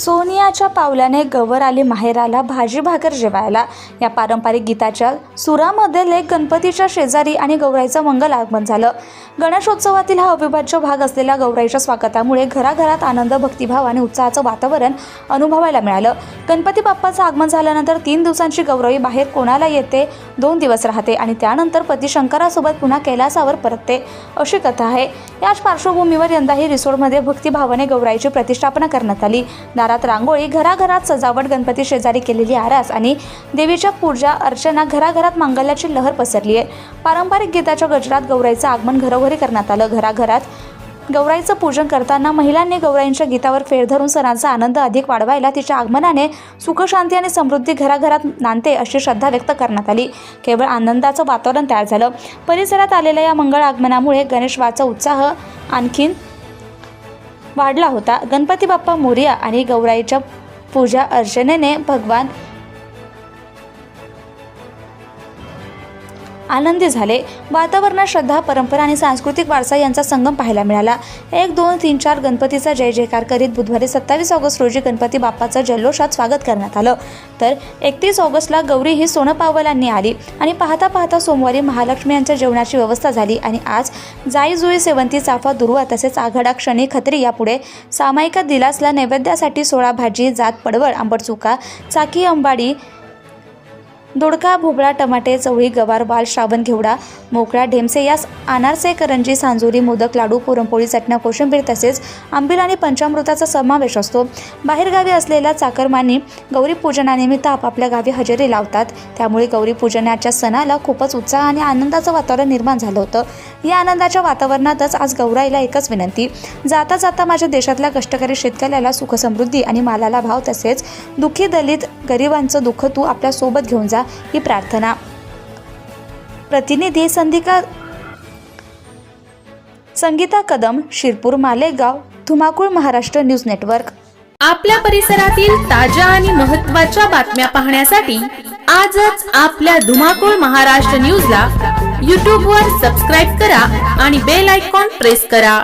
सोनियाच्या पावलाने गवर आली माहेराला भाजी भाकर जेवायला. या पारंपरिक गीताच्या सुरामध्ये लेख गणपतीच्या शेजारी आणि गौराईचं मंगल आगमन झालं. गणेशोत्सवातील हा अविभाज्य भाग असलेल्या गौराईच्या स्वागतामुळे घराघरात आनंद भक्तिभाव आणि उत्साहाचं वातावरण अनुभवायला मिळालं. गणपती बाप्पाचं आगमन झाल्यानंतर तीन दिवसांची गौराई बाहेर कोणाला येते? दोन दिवस राहते आणि त्यानंतर पती शंकरासोबत पुन्हा कैलासावर परतते अशी कथा आहे. याच पार्श्वभूमीवर यंदाही रिसोडमध्ये भक्तिभावाने गौराईची प्रतिष्ठापना करण्यात आली. दारात रांगोळी घराघरात सजावट गणपती शेजारी केलेली आरास आणि देवीच्या पूजा अर्चना घराघरात मांगल्याची लहर पसरली आहे. पारंपरिक गीताच्या गजरात गौराईचं आगमन घरोघरी करण्यात आलं. घराघरात गौराईचं पूजन करताना महिलांनी गौराईंच्या गीतावर फेर धरून सणांचा आनंद अधिक वाढवायला तिच्या आगमनाने सुखशांती आणि समृद्धी घराघरात नांदते अशी श्रद्धा व्यक्त करण्यात आली. केवळ आनंदाचं वातावरण तयार झालं. परिसरात आलेल्या या मंगळ आगमनामुळे गणेशवाचा उत्साह आणखीन वाढला होता. गणपती बाप्पा मोरिया आणि गौराईच्या पूजा अर्चनेने भगवान आनंदी झाले. वातावरणात श्रद्धा परंपरा आणि सांस्कृतिक वारसा यांचा संगम पाहायला मिळाला. एक दोन तीन चार गणपतीचा जय जयकार करीत बुधवारी सत्तावीस ऑगस्ट रोजी गणपती बाप्पाचं जल्लोषात स्वागत करण्यात आलं. तर एकतीस ऑगस्टला गौरी ही सोनं पावलांनी आली आणि पाहता पाहता सोमवारी महालक्ष्मी यांच्या जेवणाची व्यवस्था झाली आणि आज जाई जुई सेवंती चाफा दुर्वा तसेच आघाडा क्षणी खत्री यापुढे सामायिका दिलासला नैवेद्यासाठी सोळा भाजी जात पडवळ आंबट चुका चाकी अंबाडी दोडका भोपळा टमाटे चवळी गवार बाल श्रावण घेवडा मोकळा ढेमसे यास अनारसे करंजी सांजोरी मोदक लाडू पुरणपोळी चटण्या कोशिंबीर तसेच आंबील आणि पंचामृताचा समावेश असतो. बाहेरगावी असलेल्या चाकरमानी गौरी पूजनानिमित्त आपापल्या गावी हजेरी लावतात. त्यामुळे गौरीपूजनाच्या सणाला खूपच उत्साह आणि आनंदाचं वातावरण निर्माण झालं होतं. या आनंदाच्या वातावरणातच आज गौराईला एकच विनंती. जाता जाता माझ्या देशातल्या कष्टकरी शेतकऱ्याला सुखसमृद्धी आणि मालाला भाव तसेच दुःखी दलित गरिबांचं दुःख तू आपल्यासोबत घेऊन जा. ही प्रार्थना. प्रतिनिधी संधिका संगीता कदम शिरपूर मालेगाव धुमाकूळ महाराष्ट्र न्यूज नेटवर्क. आपल्या परिसरातील ताज्या आणि महत्त्वाच्या बातम्या पाहण्यासाठी आजच आपल्या धुमाकूळ महाराष्ट्र न्यूजला यूट्यूबवर सबस्क्राईब करा आणि बेल आयकॉन प्रेस करा.